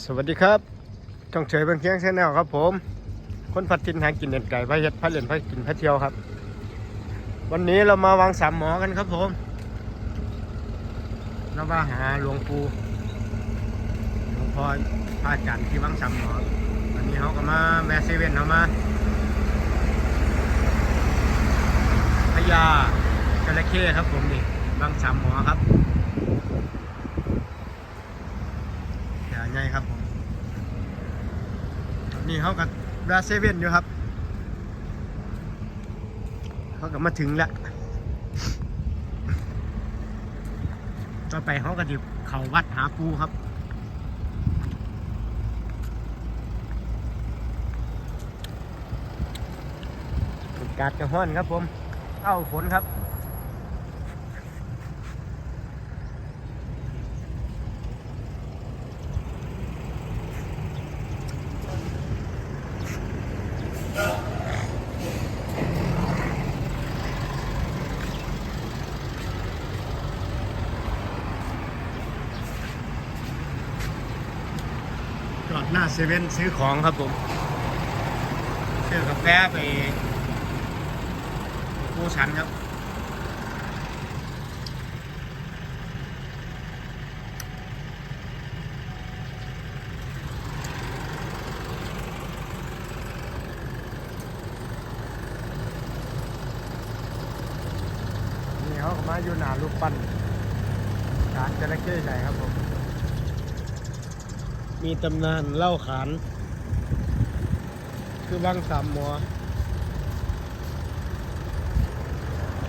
สวัสดีครับช่องเฉยเบางเคียงแชนแนลครับผม คนพัดทินหากินเด่นไก่พระเฮ็ดพระเล่นพระกินพระเที่ยวครับ วันนี้เรามาวางสามหมอกันครับผมเรามาหาหลวงปู่หลวงพ่อพระอาจารย์ที่วางสามหมอวันนี้เขาก็มาแวะเซเว่นเขามาพญาจระเข้ครับผมนี่วางสามหมอครับ แถวใหญ่ครับผม นี่เขากับราเซเว่นอยู่ครับเขากับมาถึงแล้วต่อไปเขาก็จะเขาวัดหาปูครับอากาศจะห้อนครับผม เอ้าฝนครับ หน้าเซเว่นซื้อของครับผมซื้อกาแฟไปผู้ชันครับ นี่เขาก็มาอยู่หน้ารูปปั้นฐานจระเข้ใหญ่ครับผม มีตำนานเล่าขาน คือวังสามหมอ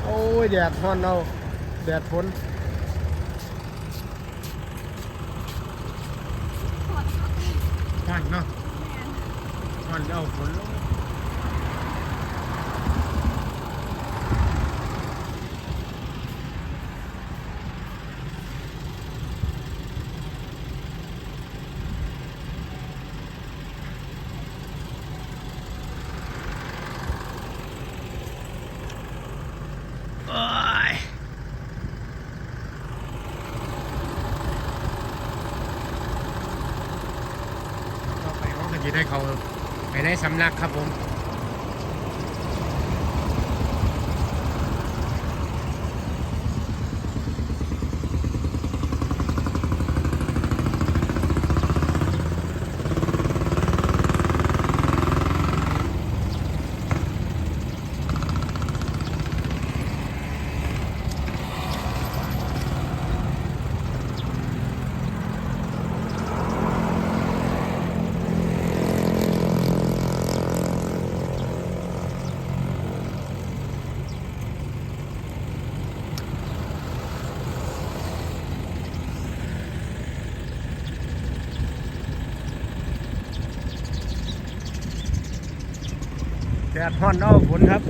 โอ้ย แดดฮ้อนเอาแดดฝนฮ้อนเนาะฮ้อนเอาฝนลงโอ้ยต่อไป เขาได้เขาไปได้สำนักครับผม ดดฮ้อนเอาฝนครับ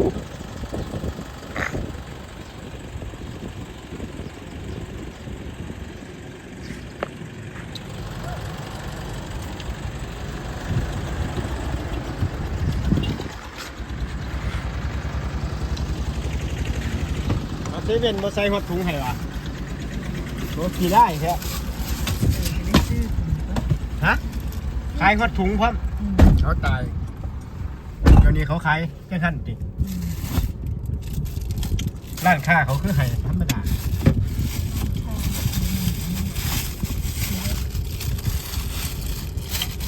เอาเซเว่นมาใส่หัดถุงให้วะโอ้ขี่ได้แค่ฮะขายหัดถุงพร้อมเขาตาย เดี๋ยวนี้เขาขายแค่ขั้นติร้านค้าเขาคือให้ธรรมดา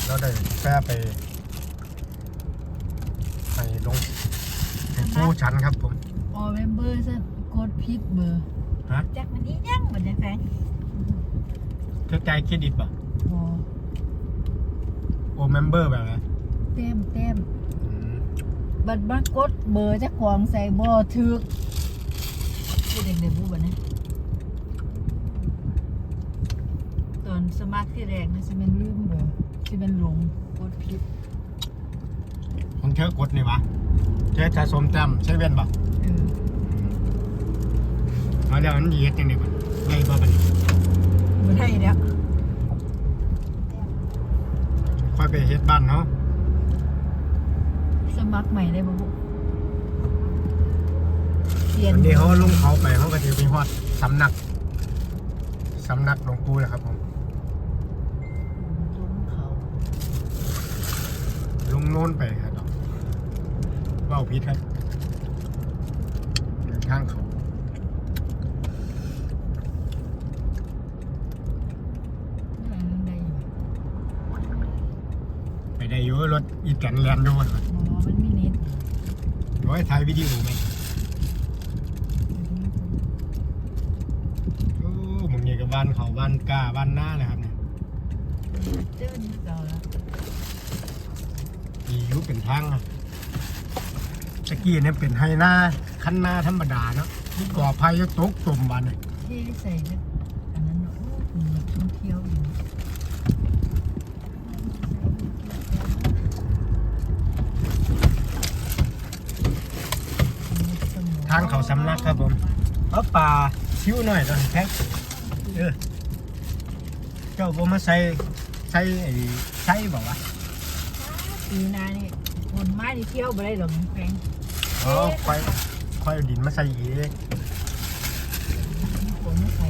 เราได้แฟไปให้ลงให้ผู้ชั้นครับผมออเมมเบอร์ซะกดพิษเบอร์ฮะจักมันนี้ยังเหมือนยังไงเท่าใจเครดิตป่ะบอโอเมมเบอร์แบบไหนเต็มเต็มอืม บัดบัดกดเบอร์เจะของใส่บอถึกคือเด็กในบูบันนี้ตอนสมัครที่แรกนะสิเป็นลืมเบอร์สิเป็นหลงกดพิษของเธอกดนี่วะเธอจะสมแต้มใช้เว้นป่ะเออเอาแล้วมันดีเฮ็ดยังไงป่ะได้ป่ะบัดนี้บ่ได้แล้วค่อยไปเฮ็ดบ้านเนาะส มัครใหม่ได้บ่บุเปลี่ยนวันนี้เขาลงเขาไปเขาก็จะมีฮอดสำนักสำนักหลวงปู่นะครับผมลงเขาลงโน้นไปครับเว้าผิดครับเดินทางเขาไปได้อยู่รถอีแตนแลนด์ด้วย ร้อยถ่ายวิดีโอไหมโอ้มึงนี่กับบ้านเขาบ้านกล้าบ้านหน้าเลยครับเนี่ยเจ้านี่เก่าแล้วมียุเป็นทางอะตะกี้เนี่ยเป็นไฮหน้าคันหน้าธรรมดาเนาะก่อภัยก็ตกตุ่มบันเนี่ยที่ใส่เนี่ยอันนั้นเนอะโอ้คุณท่องเที่ยวอยู่ ทางเขา สำนักครับผมเอาป่าชิวหน่อยตอนแท็กเออเจ้าบ่มาใส่ใส่ไอ้ใส่บอกว่าปีหนานี่คนไม้ที่เที่ยวไปได้หรอกแพงอ๋อค่อยค่อยเอาดินมาใส่อีกคนไม่ใส่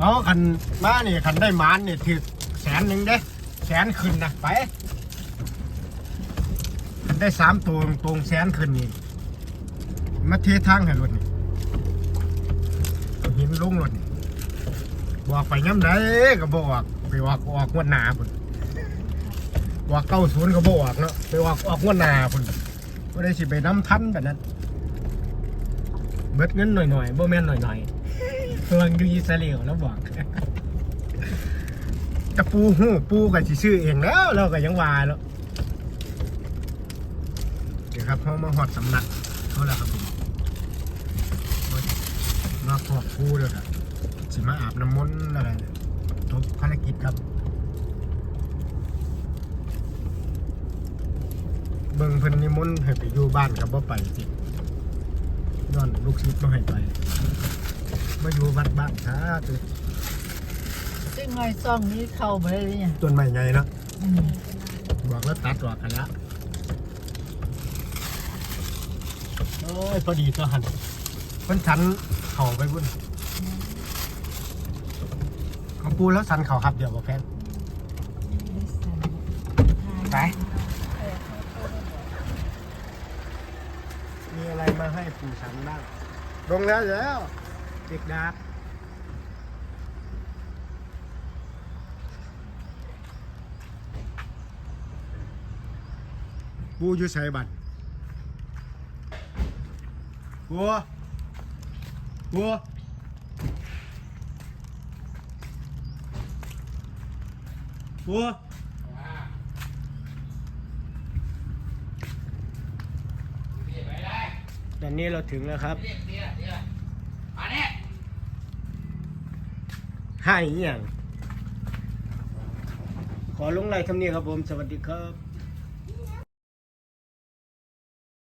อ๋อคันมานี่คันได้หมานนี่ถือแสนหนึ่งเด้แสนขึ้นนะไปคันได้สามตัวตรงๆแสนขึ้นนี่ มาเททางให้รถนี่เอาหินลงรถนี่บอกไปย้ำไหนก็บออกไปออกออกงวดหนาพุ่นบอกเก้าศูนย์ก็บออกเนาะไปออกออกงวดหนาพุ่นก็ได้สิไปน้ำทันแบบนั้นเบิดเงินหน่อยๆบ่แม่นหน่อยๆตัวอยู่อิสราเอลแล้วบอกกระปูหูปูกับสิซื้อเองแล้วเราก็ยังวาแล้วเดี๋ยวครับเขามาหอดสำนัก เขาแล้วครับผมมาขอบปูเลยครับสิมาอาบน้ำมนต์อะไรเนี่ยจบภารกิจครับ เบิ่งเพิ่นนิมนต์ให้ไปอยู่บ้านกับบ่ไปสิย้อนลูกศิษย์มาให้ไป มาอยู่วัดบ้านช้าตัวซึ่งงอยซ่องนี้เข้าไปได้เลยเนี่ยต้นไม้ไงเนาะอืมบอกแล้วตัดออกกันแล้ว โอ้ยพอดีตัวหันเพิ่นสันเข่าไปบุ่นเขาปูแล้วสันเข่าครับเดี๋ยวบอกแฟนไป มีอะไรมาให้ปู่สันบ้าง ลงแล้วแล้วเด็กดาบปูอยู่ใส่บัตร ปูปูปูตอนนี้เราถึงแล้วครับให้อหย่าง ขอลงไลน์ทำนี้ครับผม สวัสดีครับ